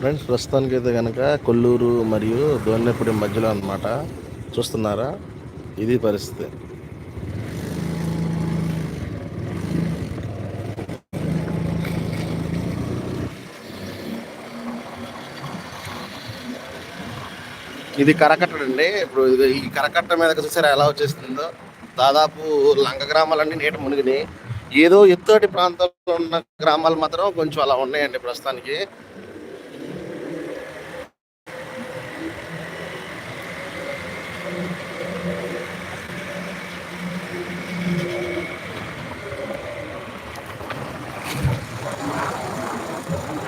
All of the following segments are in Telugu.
ఫ్రెండ్స్ ప్రస్తుతానికి అయితే కనుక కొల్లూరు మరియు దోన్నెపూడి మధ్యలో అన్నమాట. చూస్తున్నారా? ఇది పరిస్థితి. ఇది కరకట్ట అండి. ఇప్పుడు ఈ కరకట్ట మీద చూసారా ఎలా వచ్చేస్తుందో? దాదాపు లంక గ్రామాలన్నీ నీట మునిగినాయి. ఏదో ఎత్తటి ప్రాంతంలో ఉన్న గ్రామాలు మాత్రం కొంచెం అలా ఉన్నాయండి ప్రస్తుతానికి.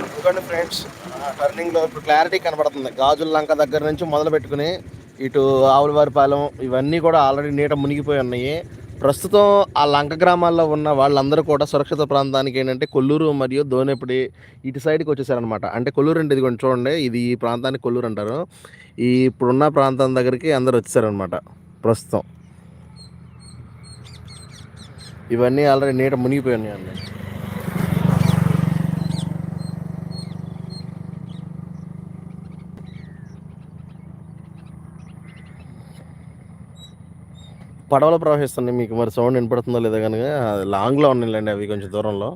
ఎందుకంటే ఫ్రెండ్స్ టర్నింగ్లో ఇప్పుడు క్లారిటీ కనబడుతుంది. గాజుల లంక దగ్గర నుంచి మొదలు పెట్టుకుని ఇటు ఆవులవారిపాలెం ఇవన్నీ కూడా ఆల్రెడీ నీట మునిగిపోయి ఉన్నాయి. ప్రస్తుతం ఆ లంక గ్రామాల్లో ఉన్న వాళ్ళందరూ కూడా సురక్షిత ప్రాంతానికి ఏంటంటే కొల్లూరు మరియు దోనెపడి ఇటు సైడ్కి వచ్చేసారనమాట అంటే కొల్లూరు అంటే ఇది కొంచెం చూడండి ఇది ఈ ప్రాంతానికి కొల్లూరు అంటారు. ఈ ఇప్పుడున్న ప్రాంతం దగ్గరికి అందరు వచ్చేసారనమాట ప్రస్తుతం. ఇవన్నీ ఆల్రెడీ నీట మునిగిపోయి ఉన్నాయండి పడవలు ప్రవహిస్తున్నాయి. మీకు మరి సౌండ్ వినపడుతుందో లేదో కనుక లాంగ్లో ఉన్నాయిలేండి అవి కొంచెం దూరంలో.